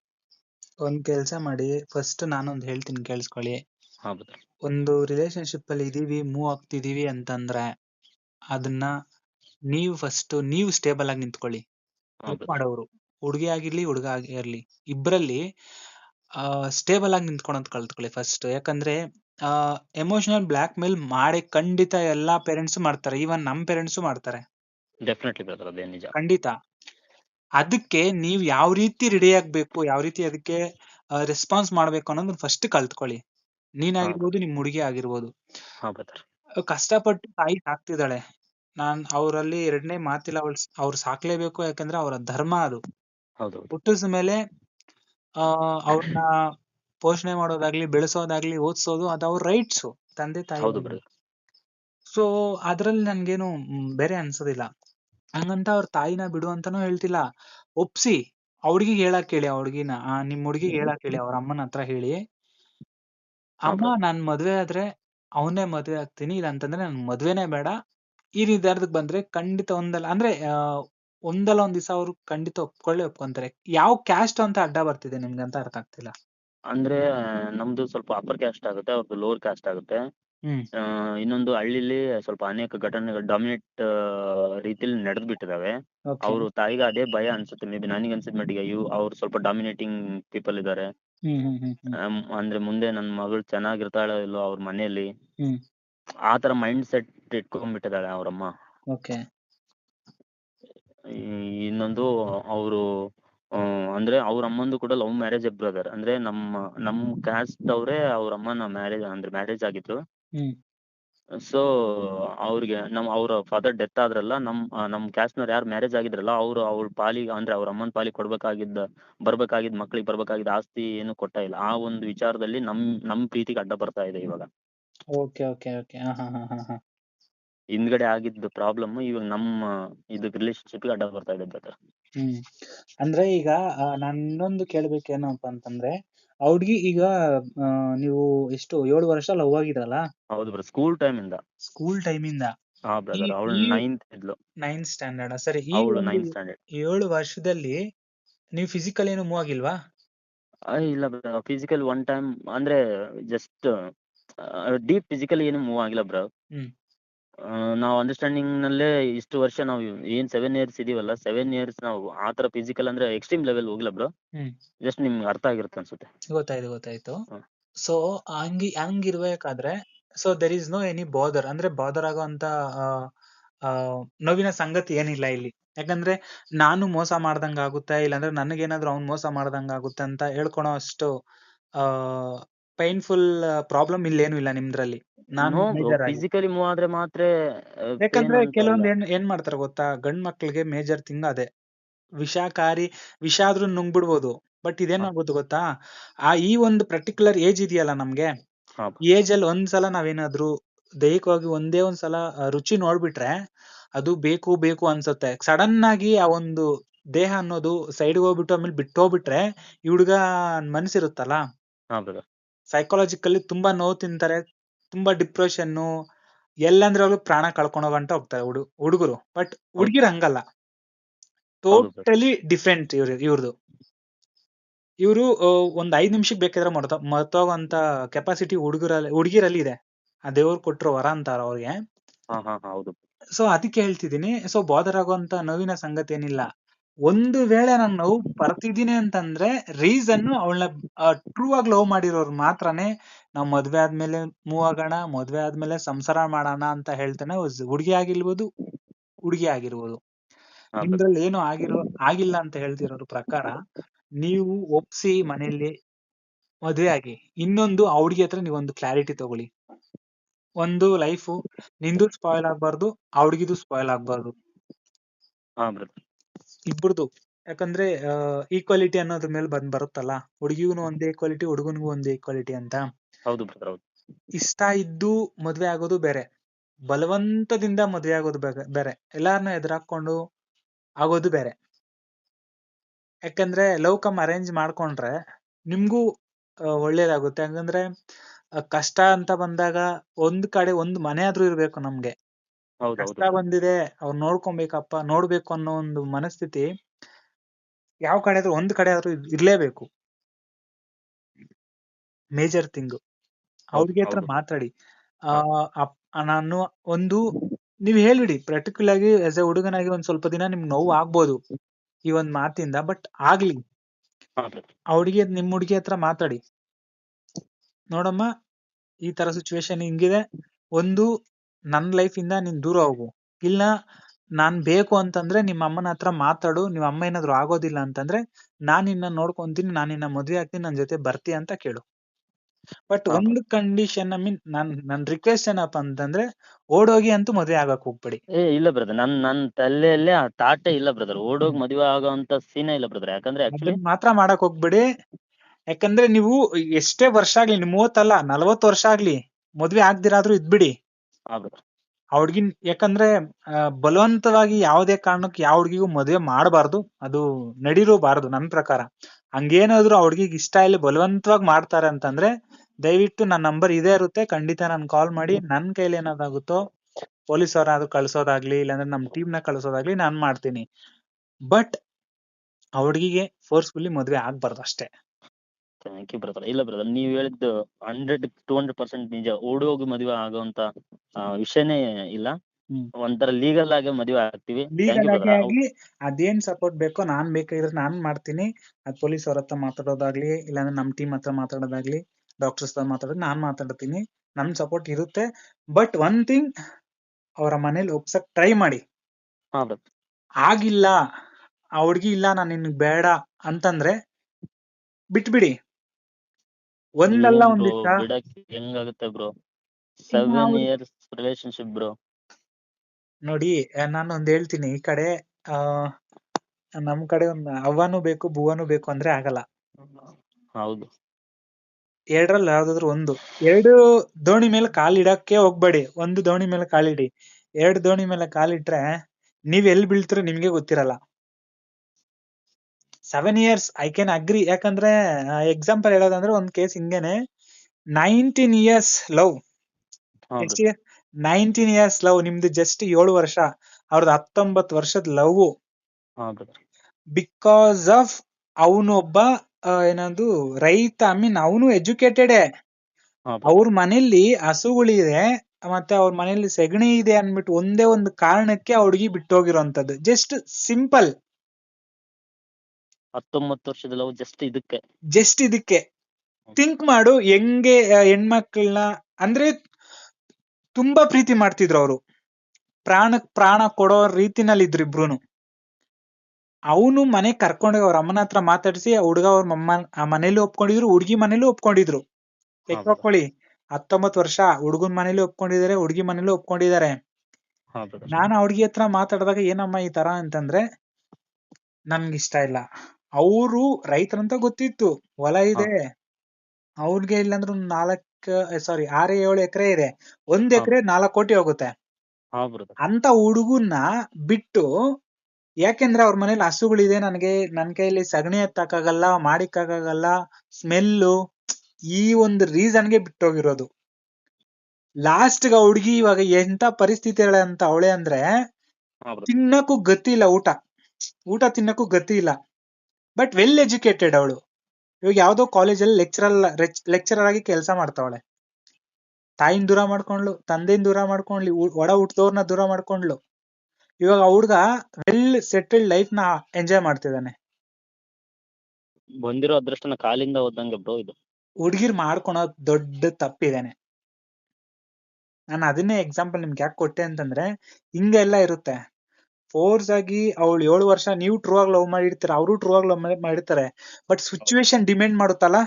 ಒಂದ್ ಕೆಲ್ಸ ಮಾಡಿ ಫಸ್ಟ್ ನಾನೊಂದ್ ಹೇಳ್ತೀನಿ ಕೇಳಿಸ್ಕೊಳ್ಳಿ. ಹಾ ಬ್ರದರ್ ಒಂದು ರಿಲೇಶನ್ಶಿಪ್ ಅಲ್ಲಿ ಇದೀವಿ ಮೂವ್ ಆಗ್ತಿದೀವಿ ಅಂತಂದ್ರೆ ಅದನ್ನ ನೀವು ಫಸ್ಟ್ ನೀವು ಸ್ಟೇಬಲ್ ಆಗಿ ನಿಂತ್ಕೊಳ್ಳಿ. ಮಾಡೋರು ಹುಡುಗಿ ಆಗಿರ್ಲಿ ಹುಡುಗ ಆಗಿರ್ಲಿ. ಇಬ್ರಲ್ಲಿ ಆ ಸ್ಟೇಬಲ್ ಆಗಿ ನಿಂತ್ಕೊಳೋದ್ ಕಲ್ತ್ಕೊಳ್ಳಿ ಫಸ್ಟ್ ಯಾಕಂದ್ರೆ ಎಮೋಷನಲ್ ಬ್ಲಾಕ್ ಮೇಲ್ ಮಾಡಿ ಖಂಡಿತ ಎಲ್ಲಾ ಪೇರೆಂಟ್ಸ್ ಮಾಡ್ತಾರೆ. ಈವನ್ ನಮ್ ಪೇರೆಂಟ್ಸ್ ಮಾಡ್ತಾರೆ. ಡೆಫಿನೆಟ್ಲಿ ಬ್ರದರ್ ಅದೇ ನಿಜ. ಖಂಡಿತ. ಅದಕ್ಕೆ ನೀವ್ ಯಾವ ರೀತಿ ರೆಡಿ ಆಗ್ಬೇಕು ಯಾವ ರೀತಿ ಅದಕ್ಕೆ ರೆಸ್ಪಾನ್ಸ್ ಮಾಡ್ಬೇಕು ಅನ್ನೋದನ್ನ ಫಸ್ಟ್ ಕಲ್ತ್ಕೊಳ್ಳಿ. ನೀನ್ ಆಗಿರ್ಬೋದು ನಿಮ್ ಹುಡುಗಿ ಆಗಿರ್ಬೋದು. ಕಷ್ಟಪಟ್ಟು ತಾಯಿ ಸಾಕ್ತಿದ್ದಾಳೆ. ನಾನ್ ಅವರಲ್ಲಿ ಎರಡನೇ ಮಾತಿಲ್ಲ ಅವಳು ಅವ್ರು ಸಾಕ್ಲೇಬೇಕು ಯಾಕಂದ್ರೆ ಅವರ ಧರ್ಮ ಅದು. ಹೌದು ಹುಟ್ಟಿದ ಮೇಲೆ ಆ ಅವ್ರನ್ನ ಪೋಷಣೆ ಮಾಡೋದಾಗ್ಲಿ ಬೆಳೆಸೋದಾಗ್ಲಿ ಓದಿಸೋದು ಅದು ಅವ್ರ ರೈಟ್ಸ್ ತಂದೆ ತಾಯಿ ಸೊ ಅದ್ರಲ್ಲಿ ನನ್ಗೇನು ಬೇರೆ ಅನ್ಸೋದಿಲ್ಲ. ಹಂಗಂತ ಅವ್ರ ತಾಯಿನ ಬಿಡು ಅಂತಾನು ಹೇಳ್ತಿಲ್ಲ. ಒಪ್ಸಿ ಆ ಹುಡ್ಗಿಗ್ ಹೇಳಕ್ ಹೇಳಿ ಆ ಹುಡ್ಗಿನ ನಿಮ್ ಹುಡ್ಗಿಗ್ ಹೇಳಕ್ ಹೇಳಿ ಅವ್ರ ಅಮ್ಮನ ಹತ್ರ ಹೇಳಿ. ಅಮ್ಮ ನಾನ್ ಮದ್ವೆ ಆದ್ರೆ ಅವನೇ ಮದ್ವೆ ಆಗ್ತೀನಿ ಇಲ್ಲ ಅಂತಂದ್ರೆ ನನ್ ಮದ್ವೆನೆ ಬೇಡ. ಈ ನಿರ್ಧಾರದಕ್ ಬಂದ್ರೆ ಖಂಡಿತ ಒಂದಲ್ಲ ಅಂದ್ರೆ ಒಂದಲ್ಲ ಒಂದ್ ದಿವಸ ಅವ್ರು ಖಂಡಿತ ಒಪ್ಕೊಳ್ಳೆ ಒಪ್ಕೊಂತಾರೆ. ಯಾವ ಕ್ಯಾಸ್ಟ್ ಅಂತ ಅಡ್ಡ ಬರ್ತಿದೆ ನಿಮ್ಗೆ ಅಂತ ಅರ್ಥ ಆಗ್ತಿಲ್ಲ. ಅಂದ್ರೆ ನಮ್ದು ಸ್ವಲ್ಪ ಅಪ್ಪರ್ ಕ್ಯಾಸ್ಟ್ ಆಗುತ್ತೆ ಅವ್ರದ್ದು ಲೋವರ್ ಕ್ಯಾಸ್ಟ್ ಆಗುತ್ತೆ. ಹ್ಮ್. ಆ, ಇನ್ನೊಂದು ಹಳ್ಳಿಲಿ ಸ್ವಲ್ಪ ಅನೇಕ ಘಟನೆಗಳು ಡಾಮಿನೇಟ್ ರೀತಿಲಿ ನಡೆದ್ ಬಿಟ್ಟಿದಾವೆ ಓಕೆ ಅವ್ರು ತಾಯಿಗೆ ಅದೇ ಭಯ ಅನ್ಸುತ್ತೆ ಮೇ ಬಿ ನನಗೆ ಅನ್ಸಿದ ಮಟ್ಟಿಗೆ ಇವ್ ಅವ್ರು ಸ್ವಲ್ಪ ಡಾಮಿನೇಟಿಂಗ್ ಪೀಪಲ್ ಇದಾರೆ. ಹ್ಮ್ ಹ್ಮ್ ಹ್ಮ್ ಹ್ಮ್. ಅಂದ್ರೆ ಮುಂದೆ ನನ್ನ ಮಗಳು ಚೆನ್ನಾಗಿರ್ತಾಳೋ ಇಲ್ಲೋ ಅವ್ರ ಮನೆಯಲ್ಲಿ. ಹ್ಮ್. ಆ ತರ ಮೈಂಡ್ ಸೆಟ್ ಇಟ್ಕೊಂಡ್ಬಿಟ್ಟಿದ್ದಾಳೆ ಅವ್ರಮ್ಮ. ಓಕೆ ಈ- ಇನ್ನೊಂದು ಅವರು ಅಂದ್ರೆ ಅವ್ರ ಅಮ್ಮಂದು ಕೂಡ ಲವ್ ಮ್ಯಾರೇಜ್ ಬ್ರದರ್ ಅಂದ್ರೆ ನಮ್ಮ ನಮ್ ಕ್ಯಾಸ್ಟ್ ಅವರೇ ಅವ್ರ ಅಮ್ಮನ ಮ್ಯಾರೇಜ್ ಅಂದ್ರೆ ಮ್ಯಾರೇಜ್ ಆಗಿತ್ತು ಸೊ ಅವ್ರಿಗೆ ನಮ್ ಅವ್ರ ಫಾದರ್ ಡೆತ್ ಆದ್ರಲ್ಲ ನಮ್ ನಮ್ ಕ್ಯಾಸ್ಟ್ನವ್ರು ಯಾರು ಮ್ಯಾರೇಜ್ ಆಗಿದ್ರಲ್ಲ ಅವ್ರು ಅವ್ರ ಪಾಲಿಗೆ ಅಂದ್ರೆ ಅವ್ರ ಅಮ್ಮನ ಪಾಲಿಗೆ ಕೊಡ್ಬೇಕಾಗಿದ್ದ ಬರ್ಬೇಕಾಗಿದ್ದ ಮಕ್ಳಿಗೆ ಬರ್ಬೇಕಾಗಿದ್ದ ಆಸ್ತಿ ಏನು ಕೊಟ್ಟ ಇಲ್ಲ. ಆ ಒಂದು ವಿಚಾರದಲ್ಲಿ ನಮ್ ನಮ್ ಪ್ರೀತಿಗೆ ಅಡ್ಡ ಬರ್ತಾ ಇದೆ ಇವಾಗ. Okay okay okay. ಹಿಂದ್ಗಡೆ ಆಗಿದ್ದ ಪ್ರಾಬ್ಲಮ್ ಇವಾಗ ನಮ್ಮ ಇದಕ್ಕೆ ರಿಲೇಶನ್ಶಿಪ್ ಅಡ್ಡ ಬರ್ತಾ ಇದೆ ಬ್ರದರ್ ಹ್ಮ್. ಅಂದ್ರೆ ಈಗ ಆ, ನಾನ್ ಇನ್ನೊಂದು ಕೇಳ್ಬೇಕೇನಪ್ಪ ಅಂತಂದ್ರೆ ಆ ಹುಡ್ಗಿ ಈಗ ಆ, ನೀವು ಎಷ್ಟು ಏಳು ವರ್ಷ ಲವ್ ಆಗಿದ್ರಲ್ಲ? ಹೌದು ಬ್ರದರ್ ಸ್ಕೂಲ್ ಟೈಮ್ ಇಂದ. ಸ್ಕೂಲ್ ಟೈಮಿಂದ ಹಾ ಬ್ರದರ್ ಅವಳು ಈ- ನೈನ್ತ್ ಇದ್ಲು. 9th ಸ್ಟ್ಯಾಂಡರ್ಡ್ ಸರಿ ಈ ಅವಳು ಒಂದು ನೈನ್ತ್ ಸ್ಟ್ಯಾಂಡರ್ಡ್ ಏಳು ವರ್ಷದಲ್ಲಿ ನೀವು ಫಿಸಿಕಲ್ ಏನು ಮೂವ್ ಆಗಿಲ್ವಾ? ಇಲ್ಲ ಬ್ರೋ ಫಿಸಿಕಲ್ ಒನ್ ಟೈಮ್ ಅಂದ್ರೆ ಜಸ್ಟ್ ಡೀಪ್ ಫಿಸಿಕಲ್ ಏನು ಮೂವ್ ಆಗಿಲ್ಲ ಬ್ರೋ ಹ್ಮ್. ನಾವು ಅಂಡರ್ಸ್ಟ್ಯಾಂಡಿಂಗ್ ನಲ್ಲೇ ಇಷ್ಟು ವರ್ಷ ನಾವು ಏನ್ ಸೆವೆನ್ ಇಯರ್ಸ್ ಇದೀವಲ್ಲ ಸೆವೆನ್ ಇಯರ್ಸ್ ನಾವು ಆ ತರ ಫಿಸಿಕಲ್ ಅಂದ್ರೆ ಎಕ್ಸ್ಟ್ರೀಮ್ ಲೆವೆಲ್ ಹೋಗಿಲ್ಲ ಬ್ರೋ ಹ್ಮ್. ಜಸ್ಟ್ ನಿಮ್ಗೆ ಅರ್ಥ ಆಗಿರುತ್ತೆ ಅನ್ಸುತ್ತೆ. ಗೊತ್ತಾಯ್ತು ಗೊತ್ತಾಯ್ತು. ಹ್ಮ್. ಸೊ ಹಂಗಿ ಹಂಗಿರ್ಬೇಕಾದ್ರೆ so there is no any bother ಅಂದ್ರೆ ಬಾದರ್ ಆಗೋಂತ ಆ, ಆ, ನೋವಿನ ಸಂಗತಿ ಏನಿಲ್ಲ ಇಲ್ಲಿ. ಯಾಕಂದ್ರೆ ನಾನು ಮೋಸ ಮಾಡ್ದಂಗ್ ಆಗುತ್ತೆ ಇಲ್ಲಾಂದ್ರೆ ನನಗೇನಾದ್ರೂ ಅವ್ನ್ ಮೋಸ ಮಾಡ್ದಂಗ್ ಆಗುತ್ತೆ ಅಂತ ಹೇಳ್ಕೊಳೋ ಅಷ್ಟು ಆ ಪೈನ್ಫುಲ್ ಪ್ರಾಬ್ಲಮ್ ಇಲ್ಲೇನು ಇಲ್ಲ ನಿಮ್ದ್ರಲ್ಲಿ. ನಾನು ಫಿಸಿಕಲಿ ಮೂವ್ ಆದ್ರೆ ಮಾತ್ರ ಯಾಕಂದ್ರೆ ಕೆಲವೊಂದ್ ಏನ್ ಏನ್ ಮಾಡ್ತಾರೆ ಗೊತ್ತಾ? ಗಂಡ್ ಮಕ್ಳಿಗೆ ಮೇಜರ್ ಥಿಂಗ್ ಅದೇ ವಿಷಕಾರಿ ವಿಷ ಆದ್ರೂ ನುಂಗ್ಬಿಡ್ಬೋದು. ಬಟ್ ಇದೇನಾಗುತ್ತೆ ಗೊತ್ತಾ? ಆ ಈ ಒಂದು ಪರ್ಟಿಕ್ಯುಲರ್ ಏಜ್ ಇದೆಯಲ್ಲ ನಮ್ಗೆ ಏಜ್ ಅಲ್ಲಿ ಒಂದ್ಸಲ ನಾವೇನಾದ್ರೂ ದೈಹಿಕವಾಗಿ ಒಂದೇ ಒಂದ್ಸಲ ಸಲ ರುಚಿ ನೋಡ್ಬಿಟ್ರೆ ಅದು ಬೇಕು ಬೇಕು ಅನ್ಸುತ್ತೆ. ಸಡನ್ ಆಗಿ ಆ ಒಂದು ದೇಹ ಅನ್ನೋದು ಸೈಡ್ ಹೋಗ್ಬಿಟ್ಟು ಆಮೇಲೆ ಬಿಟ್ಟೋಗ್ಬಿಟ್ರೆ ಈ ಹುಡುಗ ಮನ್ಸಿರುತ್ತಲ್ಲ? ಸೈಕಾಲಜಿಕಲಿ ತುಂಬಾ ನೋವು ತಿಂತಾರೆ ತುಂಬಾ ಡಿಪ್ರೆಷನ್ ಎಲ್ಲಂದ್ರಲ್ಲೂ ಪ್ರಾಣ ಕಳ್ಕೊಂಡ್ ಹೋಗಂಟ ಹೋಗ್ತಾರೆ ಹುಡು ಹುಡುಗರು. ಬಟ್ ಹುಡುಗಿರು ಹಂಗಲ್ಲ. ಟೋಟಲಿ ಡಿಫ್ರೆಂಟ್ ಇವ್ರ ಇವ್ರದು. ಇವರು ಒಂದ್ ಐದು ನಿಮಿಷಕ್ಕೆ ಬೇಕಾದ್ರೆ ಮರ್ತ ಮರ್ತೋಗಂತ ಕೆಪಾಸಿಟಿ ಹುಡುಗರಲ್ಲಿ ಹುಡುಗಿರಲ್ಲಿ ಇದೆ. ಆ ದೇವ್ರು ಕೊಟ್ಟರು ವರ ಅಂತಾರ ಅವ್ರಿಗೆ. ಸೊ ಅದಕ್ಕೆ ಹೇಳ್ತಿದೀನಿ ಸೊ ಬಾದರ್ ಆಗುವಂತ ನೋವಿನ ಸಂಗತಿ ಏನಿಲ್ಲ. ಒಂದು ವೇಳೆ ನಾನು ನೋವು ಬರ್ತಿದ್ದೀನಿ ಅಂತಂದ್ರೆ ರೀಸನ್ ಅವಳನ್ನ ಟ್ರೂ ಆಗಿ ಲವ್ ಮಾಡಿರೋರು ಮಾತ್ರನೇ ನಾವು ಮದ್ವೆ ಆದ್ಮೇಲೆ ಮೂವ್ ಆಗೋಣ ಮದ್ವೆ ಆದ್ಮೇಲೆ ಸಂಸಾರ ಮಾಡೋಣ ಅಂತ ಹೇಳ್ತಾನೆ ಹುಡುಗಿ ಆಗಿರ್ಬೋದು ಹುಡುಗಿ ಆಗಿರ್ಬೋದು. ನಿಮ್ದ್ರಲ್ಲಿ ಏನು ಆಗಿರೋ ಆಗಿಲ್ಲ ಅಂತ ಹೇಳ್ತಿರೋರು ಪ್ರಕಾರ ನೀವು ಒಪ್ಸಿ ಮನೆಯಲ್ಲಿ ಮದ್ವೆ ಆಗಿ ಇನ್ನೊಂದು ಆ ಹುಡುಗಿ ಹತ್ರ ನೀವೊಂದು ಕ್ಲಾರಿಟಿ ತಗೊಳ್ಳಿ. ಒಂದು ಲೈಫು ನಿಂದು ಸ್ಪಾಯ್ಲ್ ಆಗ್ಬಾರ್ದು ಆ ಹುಡುಗಿದು ಸ್ಪಾಯ್ಲ್ ಆಗ್ಬಾರ್ದು. ಇಬ್ಬರದು ಯಾಕಂದ್ರೆ ಈಕ್ವಾಲಿಟಿ ಅನ್ನೋದ್ರ ಮೇಲೆ ಬಂದ್ ಬರುತ್ತಲ್ಲ. ಹುಡುಗಿಗೂ ಒಂದೇ ಈಕ್ವಾಲಿಟಿ ಹುಡುಗನಿಗೂ ಒಂದೇ ಈಕ್ವಾಲಿಟಿ ಅಂತ. ಹೌದು ಇಷ್ಟ ಇದ್ದು ಮದ್ವೆ ಆಗೋದು ಬೇರೆ. ಬಲವಂತದಿಂದ ಮದ್ವೆ ಆಗೋದು ಬೇರೆ- ಎಲ್ಲಾರನ್ನ ಎದುರಾಕೊಂಡು ಆಗೋದು ಬೇರೆ. ಯಾಕಂದ್ರೆ ಲವ್ ಕಮ್ ಅರೇಂಜ್ ಮಾಡ್ಕೊಂಡ್ರೆ ನಿಮ್ಗೂ ಅಹ್ ಒಳ್ಳೇದಾಗುತ್ತೆ. ಯಾಕಂದ್ರೆ ಕಷ್ಟ ಅಂತ ಬಂದಾಗ ಒಂದ್ ಕಡೆ ಒಂದ್ ಮನೆ ಆದ್ರೂ ಇರ್ಬೇಕು ನಮ್ಗೆ. ಕಷ್ಟ ಬಂದಿದೆ ಅವ್ರು ನೋಡ್ಕೊಬೇಕಪ್ಪ ನೋಡ್ಬೇಕು ಅನ್ನೋ ಒಂದು ಮನಸ್ಥಿತಿ ಯಾವ ಕಡೆ ಆದ್ರೂ ಒಂದ್ ಕಡೆ ಆದ್ರೂ ಇರ್- ಇರ್ಲೇಬೇಕು. Major thing. ಅವ್ರಿಗೆ ಹತ್ರ ಮಾತಾಡಿ. ಆ ನಾನು ಒಂದು ನೀವ್ ಹೇಳ್ಬಿಡಿ ಪರ್ಟಿಕ್ಯುಲರ್ ಆಗಿ ಆಸ್ ಎ ಹುಡುಗನಾಗಿ ಒಂದ್ ಸ್ವಲ್ಪ ದಿನ ನಿಮ್ಗೆ ನೋವು ಆಗ್ಬೋದು ಈ ಒಂದ್ ಮಾತಿಂದ ಬಟ್ ಆಗ್ಲಿ. ಅವ್ರಿಗೆ ಹುಡುಗಿ ನಿಮ್ ಹುಡುಗಿ ಹತ್ರ ಮಾತಾಡಿ. ನೋಡಮ್ಮ ಈ ತರ ಸಿಚುವೇಶನ್ ಹಿಂಗಿದೆ. ಒಂದು ನನ್ ಲೈಫಿಂದ ಇಂದ ನೀನ್ ದೂರ ಹೋಗು. ಇಲ್ಲ ನಾನ್ ಬೇಕು ಅಂತಂದ್ರೆ ನಿಮ್ಮ ಅಮ್ಮನ ಹತ್ರ ಮಾತಾಡು ನಿಮ್ಮ ಅಮ್ಮ ಏನಾದ್ರು ಆಗೋದಿಲ್ಲ ಅಂತಂದ್ರೆ ನಾನ್ ನಿನ್ನ ನೋಡ್ಕೊಂತೀನಿ ನಾನ್ ನಿನ್ನ ಮದ್ವೆ ಆಗ್ತೀನಿ ನನ್ ಜೊತೆ ಬರ್ತೀಯ ಅಂತ ಕೇಳು. ಬಟ್. ಒಂದು ಕಂಡೀಷನ್ ಐ ಮೀನ್ ನನ್ ನನ್ ರಿಕ್ವೆಸ್ಟ್ ಏನಪ್ಪಾ ಅಂತಂದ್ರೆ ಓಡೋಗಿ ಅಂತೂ ಮದ್ವೆ ಆಗಕ್ ಹೋಗ್ಬೇಡಿ. ಏ ಇಲ್ಲ ಬ್ರದರ್ ನನ್ ನನ್ ತಲೆಯಲ್ಲೇ ಆ ತಾಟೆ ಇಲ್ಲ ಬ್ರದರ್ ಮದ್ವೆ ಮದುವೆ ಆಗೋಂತ ಸೀನೇ ಇಲ್ಲ ಬ್ರದರ್ ಯಾಕಂದ್ರೆ ಆಕ್ಚುಲಿ ಮಾತ್ರ ಮಾಡಕ್ ಹೋಗ್ಬೇಡಿ. ಯಾಕಂದ್ರೆ ನೀವು ಎಷ್ಟೇ ವರ್ಷ ಆಗ್ಲಿ ನಿಮ್ ಮೂವತ್ತಲ್ಲ ನಲವತ್ತು ವರ್ಷ ಆಗ್ಲಿ ಮದ್ವೆ ಆಗ್ದಿರಾದ್ರೂ ಇದ್ಬಿಡಿ. ಆ ಹುಡ್ಗಿನ್ ಯಾಕಂದ್ರೆ ಬಲವಂತವಾಗಿ ಯಾವುದೇ ಕಾರಣಕ್ಕೆ ಯಾವ ಹುಡ್ಗಿಗೂ ಮದ್ವೆ ಮಾಡಬಾರ್ದು. ಅದು ನಡಿರೂಬಾರ್ದು ನನ್ ಪ್ರಕಾರ. ಹಂಗೇನಾದ್ರು ಆ ಹುಡ್ಗಿಗ್ ಇಷ್ಟ ಇಲ್ಲ ಬಲವಂತವಾಗಿ ಮಾಡ್ತಾರೆ ಅಂತಂದ್ರೆ, ದಯವಿಟ್ಟು ನನ್ನ ನಂಬರ್ ಇದೇ ಇರುತ್ತೆ. ಖಂಡಿತ ನನ್ ಕಾಲ್ ಮಾಡಿ ನನ್ ಕೈಲಿ ಏನಾದಾಗುತ್ತೋ ಪೊಲೀಸ್ ಅವ್ರಾದ್ರು ಕಳ್ಸೋದಾಗ್ಲಿ, ಇಲ್ಲಾಂದ್ರೆ ನಮ್ ಟೀಮ್ನ ಕಳ್ಸೋದಾಗ್ಲಿ ನಾನ್ ಮಾಡ್ತೀನಿ. ಬಟ್, ಆ ಹುಡ್ಗಿಗೆ ಫೋರ್ಸ್ಫುಲಿ ಮದ್ವೆ ಆಗ್ಬಾರ್ದು ಅಷ್ಟೇ. ಥ್ಯಾಂಕ್ ಯು ಬ್ರದರ್ ಇಲ್ಲ ಬ್ರದರ್ ನೀವು ಹೇಳಿದ್ದು ಹಂಡ್ರೆಡ್ ಟೂ ಹಂಡ್ರೆಡ್ ಪರ್ಸೆಂಟ್ ನಿಜ. ಓಡೋಗಿ ಮದುವೆ ಆಗೋಂತ ಆ, ವಿಷಯನೇ ಇಲ್ಲ. ಒಂಥರ ಲೀಗಲ್ ಆಗಿ ಮದುವೆ ಆಗ್ತೀವಿ. ಲೀಗಲ್ ಆಗಿ ಅದೇನ್ ಸಪೋರ್ಟ್ ಬೇಕೋ ನಾನ್ ಬೇಕಾಗಿದ್ರೆ ನಾನ್ ಮಾಡ್ತೀನಿ. ಅದ್ ಪೊಲೀಸ್ ಅವ್ರ ಹತ್ರ ಮಾತಾಡೋದಾಗ್ಲಿ ಇಲ್ಲಾಂದ್ರೆ ನಮ್ ಟೀಮ್ ಹತ್ರ ಮಾತಾಡೋದಾಗ್ಲಿ ಡಾಕ್ಟರ್ಸ್ ಹತ್ರ ಮಾತಾಡೋದು ನಾನ್ ಮಾತಾಡ್ತೀನಿ. ನನ್ ಸಪೋರ್ಟ್ ಇರುತ್ತೆ. ಬಟ್ ಒನ್ ಥಿಂಗ್ ಅವರ ಮನೇಲಿ ಒಪ್ಸಕ್ ಟ್ರೈ ಮಾಡಿ. ಆಗಿಲ್ಲ ಆ ಹುಡ್ಗಿ ಇಲ್ಲ ನಾನು ನಿನ್ಗ್ ಬೇಡ ಅಂತಂದ್ರೆ ಬಿಟ್ಬಿಡಿ. ಒಂದಲ್ಲ ಒಂದಿಷ್ಟ? ಹೆಂಗಾಗುತ್ತೆ bro seven years relationship bro ನೋಡಿ ನಾನು ಒಂದ್ ಹೇಳ್ತೀನಿ ಈ ಕಡೆ ಆ ನಮ್ ಕಡೆ ಒಂದ್ ಅವ್ವನೂ ಬೇಕು ಭುವನೂ ಬೇಕು ಅಂದ್ರೆ ಆಗಲ್ಲ. ಹೌದು. ಎರಡ್ರಲ್ಲಿ ಯಾವ್ದಾದ್ರು ಒಂದು. ಎರಡು ದೋಣಿ ಮೇಲೆ ಕಾಲಿಡಕ್ಕೆ ಹೋಗ್ಬೇಡಿ. ಒಂದು ದೋಣಿ ಮೇಲೆ ಕಾಲಿಡಿ ಎರಡು ದೋಣಿ ಮೇಲೆ ಕಾಲಿಟ್ರೆ ನೀವ್ ಎಲ್ಲಿ ಬೀಳ್ತೀರೋ ನಿಮ್ಗೆ ಗೊತ್ತಿರಲ್ಲ. Seven years I can agree ಯಾಕಂದ್ರೆ ಎಕ್ಸಾಂಪಲ್ ಹೇಳೋದಂದ್ರೆ ಒಂದ್ case ಹಿಂಗೇನೆ. Nineteen years love nineteen years love ನಿಮ್ದು ಜಸ್ಟ್ ಏಳು ವರ್ಷ. ಅವ್ರದ್ದು ಹತ್ತೊಂಬತ್ತು ವರ್ಷದ ಲವ್ ಬಿಕಾಸ್ ಆಫ್ ಅವನೊಬ್ಬ ಒಬ್ಬ ಏನದು ರೈತ ಐ ಮೀನ್ ಅವನು ಎಜುಕೇಟೆಡ್ ಅವ್ರ ಮನೇಲಿ ಹಸುಗಳಿದೆ ಮತ್ತೆ ಅವ್ರ ಮನೇಲಿ ಸೆಗಣಿ ಇದೆ ಅನ್ಬಿಟ್ಟು ಒಂದೇ ಒಂದು ಕಾರಣಕ್ಕೆ ಆ ಹುಡುಗಿ ಬಿಟ್ಟೋಗಿರೋಂಥದ್ದು. ಜಸ್ಟ್ ಸಿಂಪಲ್ ಹತ್ತೊಂಬತ್ತು ವರ್ಷದ ಲವ್ ಜಸ್ಟ್ ಇದಕ್ಕೆ. ಜಸ್ಟ್ ಇದಕ್ಕೆ. ಥಿಂಕ್ ಮಾಡು ಹೆಂಗೆ ಹೆಣ್ಮಕ್ಳನ್ನ ಅಂದ್ರೆ ತುಂಬಾ ಪ್ರೀತಿ ಮಾಡ್ತಿದ್ರು ಅವರು. ಪ್ರಾಣಕ್ ಪ್ರಾಣ ಕೊಡೋ ರೀತಿನಲ್ಲಿ ಇದ್ರು ಇಬ್ರು ಅವನು ಮನೆ ಕರ್ಕೊಂಡೋಗಿ ಅವ್ರ ಅಮ್ಮನ ಹತ್ರ ಮಾತಾಡಿಸಿ ಹುಡುಗ ಅವ್ರ ಅಮ್ಮ ಆ ಮನೇಲಿ ಒಪ್ಕೊಂಡಿದ್ರು ಹುಡುಗಿ ಮನೇಲಿ ಒಪ್ಕೊಂಡಿದ್ರು. ಎಕ್ಕೊಳ್ಳಿ. ಹತ್ತೊಂಬತ್ತು ವರ್ಷ ಹುಡುಗನ ಮನೇಲಿ ಒಪ್ಕೊಂಡಿದ್ದಾರೆ ಹುಡುಗಿ ಮನೇಲಿ ಒಪ್ಕೊಂಡಿದ್ದಾರೆ. ನಾನು ಆ ಹುಡುಗಿ ಹತ್ರ ಮಾತಾಡಿದಾಗ ಏನಮ್ಮ ಈ ತರ ಅಂತಂದ್ರೆ ನನ್ಗಿಷ್ಟ ಇಷ್ಟ ಇಲ್ಲ. ಅವರು ರೈತರಂತ ಗೊತ್ತಿತ್ತು. ಹೊಲ ಇದೆ. ಅವ್ರಿಗೆ ಇಲ್ಲಾಂದ್ರೆ ನಾಲ್ಕ ನಾಲ್ಕ್ ಸಾರಿ ಆರು ಏಳು ಎಕರೆ ಇದೆ. ಒಂದ್. ಎಕರೆ ನಾಲ್ಕ್ ಕೋಟಿ ಹೋಗುತ್ತೆ. ಅಂತ ಹುಡುಗನ್ನ ಬಿಟ್ಟು ಯಾಕೆಂದ್ರೆ ಅವ್ರ ಮನೇಲಿ ಹಸುಗಳಿದೆ ನನಗೆ ನನ್ ಕೈಯಲ್ಲಿ ಸಗಣಿ ಎತ್ತಕ್ಕಾಗಲ್ಲ ಮಾಡಿಕ್ಕಾಗಲ್ಲ ಸ್ಮೆಲ್ಲು ಈ ಒಂದು ರೀಸನ್ಗೆ ಬಿಟ್ಟೋಗಿರೋದು. ಲಾಸ್ಟ್ ಗ ಹುಡುಗಿ ಇವಾಗ ಎಂತ ಪರಿಸ್ಥಿತಿ ಅಂತ ಅವಳೆ ಅಂದ್ರೆ ತಿನ್ನಕ್ಕೂ ಗತಿ ಇಲ್ಲ ಊಟ. ಊಟ ತಿನ್ನಕ್ಕೂ ಗತಿ ಇಲ್ಲ. ಬಟ್ ವೆಲ್ ಎಜುಕೇಟೆಡ್ ಅವಳು. ಇವಾಗ ಯಾವುದೋ ಕಾಲೇಜಲ್ಲಿ ಲೆಕ್ಚರಲ್ ಲೆಕ್ಚರರ್ ಆಗಿ ಕೆಲಸ ಮಾಡ್ತಾವಳೆ. ತಾಯಿನ ದೂರ ಮಾಡ್ಕೊಂಡ್ಲು ತಂದೆನ್ ದೂರ ಮಾಡ್ಕೊಂಡ್ಲಿ ಒಡ ಹುಟ್ಟಿದವ್ರನ್ನ ದೂರ ಮಾಡ್ಕೊಂಡ್ಲು ಇವಾಗ ಹುಡ್ಗ ವೆಲ್ ಸೆಟಲ್ಡ್ ಲೈಫ್ನ ಎಂಜಾಯ್ ಮಾಡ್ತಿದ್ದಾನೆ ಬಂದಿರೋ ಅದೃಷ್ಟನ ಕಾಲಿಂದ ಹೋದಂಗೆ ಬ್ರೋ ಇದು. ಹುಡುಗಿರ್ ಮಾಡ್ಕೊಳೋ ದೊಡ್ಡ ತಪ್ಪಿದ್ದಾನೆ ನಾನು ಅದನ್ನೇ ಎಕ್ಸಾಂಪಲ್ ನಿಮ್ಗೆ ಯಾಕೆ ಕೊಟ್ಟೆ ಅಂತಂದ್ರೆ ಹಿಂಗೆಲ್ಲ ಇರುತ್ತೆ. ಫೋರ್ಸ್ ಆಗಿ ಅವಳು ಏಳು ವರ್ಷ ನೀವು ಟ್ರೂ ಆಗಿ ಲವ್ ಮಾಡಿರ್ತೀರ ಅವರು ಟ್ರೂ ಆಗಿ ಲವ್ ಮಾಡಿರ್ತಾರೆ. ಬಟ್ ಸಿಚುವೇಶನ್ ಡಿಮ್ಯಾಂಡ್ ಮಾಡುತ್ತಲ್ಲ?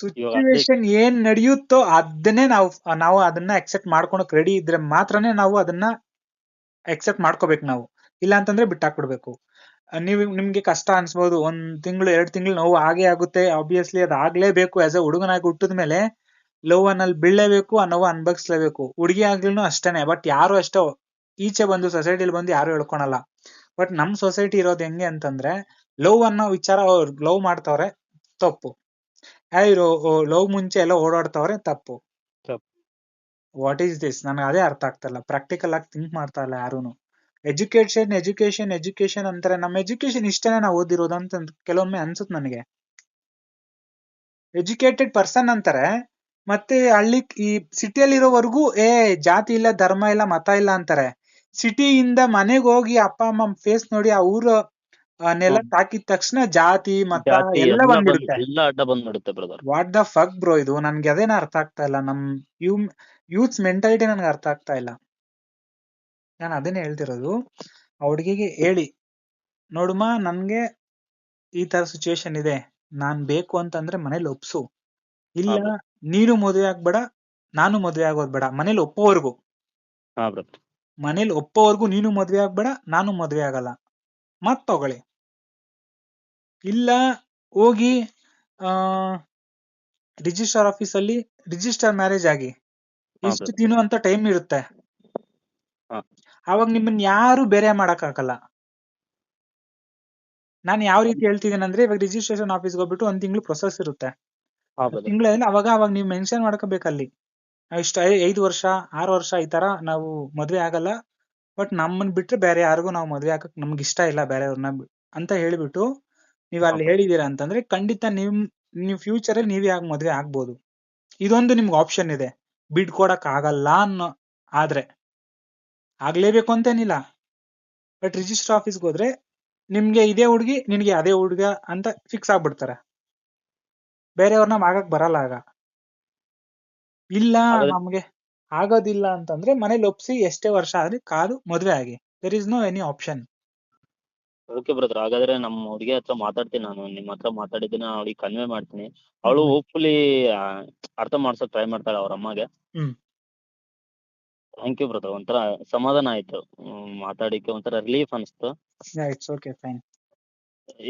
ಸಿಚುವೇಶನ್ ಏನ್ ನಡೆಯುತ್ತೋ ಅದನ್ನೇ ನಾವು ನಾವು ಅದನ್ನ ಅಕ್ಸೆಪ್ಟ್ ಮಾಡ್ಕೊಳಕ್ ರೆಡಿ ಇದ್ರೆ ಮಾತ್ರನೇ ನಾವು ಅದನ್ನ ಅಕ್ಸೆಪ್ಟ್ ಮಾಡ್ಕೋಬೇಕು ನಾವು. ಇಲ್ಲ ಅಂತಂದ್ರೆ ಬಿಟ್ಟಾಕ್ಬಿಡ್ಬೇಕು. ನೀವ್ ನೀವು ನಿಮ್ಗೆ ಕಷ್ಟ ಅನ್ಸ್ಬೋದು. ಒಂದ್ ತಿಂಗಳು ಎರಡ್ ತಿಂಗಳು ನೋವು ಆಗೇ ಆಗುತ್ತೆ. ಆಬ್ವಿಯಸ್ಲಿ ಅದ್ ಆಗ್ಲೇಬೇಕು ಆಸ್ ಅ ಹುಡುಗನಾಗಿ ಹುಟ್ಟಿದ ಮೇಲೆ ಲವ್ ಅನ್ನಲ್ಲಿ ಬೀಳ್ಲೇಬೇಕು ಆ ನೋವು ಅನ್ಭವಿಸ್ಲೇಬೇಕು. ಹುಡುಗಿ ಆಗ್ಲೂ ಅಷ್ಟೇನೆ. ಬಟ್ ಯಾರು ಅಷ್ಟೇ ಈಚೆ ಬಂದು ಸೊಸೈಟಿಲಿ ಬಂದು ಯಾರು ಹೇಳ್ಕೊಳಲ್ಲ. ಬಟ್ ನಮ್ ಸೊಸೈಟಿ ಇರೋದು ಹೆಂಗೆ ಅಂತಂದ್ರೆ ಲವ್ ಅನ್ನೋ ವಿಚಾರ ಅವ್ರು ಲವ್ ಮಾಡ್ತಾವ್ರೆ ತಪ್ಪು. ಲವ್ ಮುಂಚೆ ಎಲ್ಲ ಓಡಾಡ್ತಾವ್ರೆ ತಪ್ಪು. ವಾಟ್ ಈಸ್ ದಿಸ್ ನನಗೆ ಅದೇ ಅರ್ಥ ಆಗ್ತಾ ಇಲ್ಲ ಪ್ರಾಕ್ಟಿಕಲ್ ಆಗಿ ಥಿಂಕ್ ಮಾಡ್ತಾ ಇಲ್ಲ ಯಾರೂನು. ಎಜುಕೇಶನ್ ಎಜುಕೇಶನ್ ಎಜುಕೇಶನ್ ಅಂತಾರೆ. ನಮ್ಮ ಎಜುಕೇಶನ್ ಇಷ್ಟೇ ನಾವು ಓದಿರೋದು ಅಂತ ಕೆಲವೊಮ್ಮೆ ಅನ್ಸುತ್ತೆ ನನಗೆ. ಎಜುಕೇಟೆಡ್ ಪರ್ಸನ್ ಅಂತಾರೆ. ಮತ್ತೆ ಹಳ್ಳಿ ಈ ಸಿಟಿಯಲ್ಲಿ ಇರೋವರೆಗೂ ಏ ಜಾತಿ ಇಲ್ಲ ಧರ್ಮ ಇಲ್ಲ ಮತ ಇಲ್ಲ ಅಂತಾರೆ. ಸಿಟಿಯಿಂದ ಮನೆಗೆ ಹೋಗಿ ಅಪ್ಪ ಅಮ್ಮ ಫೇಸ್ ನೋಡಿ ಆ ಊರು ನೆಲ. ತಾಕಿದ ತಕ್ಷಣ ಜಾತಿ ಮತ ಎಲ್ಲ ಬಂದ್ಬಿಡುತ್ತೆ. ಎಲ್ಲ ಅಡ್ಡ ಬಂದ್ಬಿಡುತ್ತೆ brother what the fuck bro ಇದು? ನನ್ಗೆ ಅದೇನ ಅರ್ಥ ಆಗ್ತಾ ಇಲ್ಲ. ನಮ್ ಯೂ ಯೂತ್ಸ್ ಮೆಂಟಾಲಿಟಿ ನನ್ಗೆ ಅರ್ಥ ಆಗ್ತಾ ಇಲ್ಲ. ನಾನು ಅದನ್ನೇ ಹೇಳ್ತಿರೋದು. ಆ ಹುಡುಗಿಗೆ ಹೇಳಿ ನೋಡುಮ ನನ್ಗೆ ಈ ತರ ಸಿಚುವೇಶನ್ ಇದೆ. ನಾನ್ ಬೇಕು ಅಂತಂದ್ರೆ ಮನೇಲಿ ಒಪ್ಸು. ಇಲ್ಲ. ನೀನು ಮದುವೆ ಆಗ್ಬೇಡ ನಾನು ಮದುವೆ ಆಗೋದ್ ಬೇಡ. ಮನೇಲಿ ಒಪ್ಪೋವರೆಗೂ. ಮನೇಲಿ ಒಪ್ಪೋವರೆಗೂ ನೀನು ಮದ್ವೆ ಆಗ್ಬೇಡ ನಾನು ಮದ್ವೆ ಆಗಲ್ಲ. ಮತ್ ತಗೊಳ್ಳಿ. ಇಲ್ಲ ಹೋಗಿ ಆ ರಿಜಿಸ್ಟರ್ ಆಫೀಸ್ ಅಲ್ಲಿ ರಿಜಿಸ್ಟರ್ ಮ್ಯಾರೇಜ್ ಆಗಿ. ಇಷ್ಟು ದಿನ ಅಂತ ಟೈಮ್ ಇರುತ್ತೆ. ಅವಾಗ ನಿಮ್ಮನ್ನ ಯಾರು ಬೇರೆ ಮಾಡಕ್ ಆಗಲ್ಲ. ನಾನು ಯಾವ ರೀತಿ ಹೇಳ್ತಿದ್ದೇನೆ ಅಂದ್ರೆ ಇವಾಗ ರಿಜಿಸ್ಟ್ರೇಷನ್ ಆಫೀಸ್ಗೆ ಹೋಗ್ಬಿಟ್ಟು ಒಂದ್ ತಿಂಗಳು ಪ್ರೊಸೆಸ್ ಇರುತ್ತೆ. ತಿಂಗಳಲ್ಲಿ ಅವಾಗ ಅವಾಗ ನೀವು ಮೆನ್ಷನ್ ಮಾಡ್ಕೋಬೇಕಲ್ಲಿ. ಇಷ್ಟ ಐದು ವರ್ಷ ಆರು ವರ್ಷ ಈ ತರ ನಾವು ಮದುವೆ ಆಗಲ್ಲ. ಬಟ್ ನಮ್ಮನ್ನ ಬಿಟ್ಟರೆ ಬೇರೆ ಯಾರಿಗೂ ನಾವು ಮದುವೆ ಹಾಕಕ್ ನಮ್ಗೆ ಇಷ್ಟ ಇಲ್ಲ ಬೇರೆಯವ್ರನ್ನ ಅಂತ ಹೇಳಿಬಿಟ್ಟು ನೀವು ಅಲ್ಲಿ ಹೇಳಿದೀರ ಅಂತಂದ್ರೆ ಖಂಡಿತ ನಿಮ್ ನೀವು ಫ್ಯೂಚರ್ ಅಲ್ಲಿ ನೀವೇ ಆಗಿ ಮದುವೆ ಆಗ್ಬೋದು. ಇದೊಂದು ನಿಮ್ಗೆ ಆಪ್ಷನ್ ಇದೆ. ಬಿಡ್ಕೊಡಕ್ ಆಗಲ್ಲ ಅನ್ನೋ ಆದ್ರೆ. ಆಗ್ಲೇಬೇಕು ಅಂತೇನಿಲ್ಲ. ಬಟ್ ರಿಜಿಸ್ಟರ್ ಆಫೀಸ್ಗೆ ಹೋದ್ರೆ ನಿಮ್ಗೆ ಇದೇ ಹುಡುಗಿ ನಿನ್ಗೆ ಅದೇ ಹುಡುಗ ಅಂತ ಫಿಕ್ಸ್ ಆಗ್ಬಿಡ್ತಾರೆ. ಬೇರೆಯವ್ರನ್ನ ಆಗಕ್ ಬರಲ್ಲ ಆಗ. ಇಲ್ಲ ನಮ್ಗೆ ಆಗೋದಿಲ್ಲ ಅಂತಂದ್ರೆ ಮನೇಲಿ ಒಪ್ಸಿ ಎಷ್ಟೇ ವರ್ಷ ಆದ್ರೆ ಕಾದು ಮದ್ವೆ ಆಗಿ. There is no any option okay brother ಹಾಗಾದ್ರೆ ನಮ್ಮ ಹುಡುಗಿ ಹತ್ರ ಮಾತಾಡ್ತೀನಿ ನಾನು. ನಿಮ್ಮ ಹತ್ರ ಮಾತಾಡಿದ್ದನ್ನ ಅವಳಿಗೆ ಕನ್ವೆ ಮಾಡ್ತೀನಿ. ಅವಳು ಹೋಪ್ಫುಲಿ ಅರ್ಥ ಮಾಡ್ಸಕ್ ಟ್ರೈ ಮಾಡ್ತಾಳೆ ಅವ್ರ ಅಮ್ಮಗೆ. ಹ್ಮ್. ಥ್ಯಾಂಕ್ ಯು ಬ್ರದರ್ ಒಂಥರ ಸಮಾಧಾನ ಆಯ್ತು. ಮಾತಾಡಿಕ್ಕೆ ಒಂಥರ ರಿಲೀಫ್ ಅನಿಸ್ತು. It's okay fine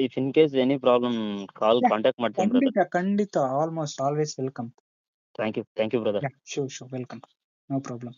if in case any problem call contact ಮಾಡ್ತೀನಿ ಬ್ರದರ್ ಖಂಡಿತ almost always welcome Thank you. Thank you, brother. Yeah, sure, sure. Welcome. No problem.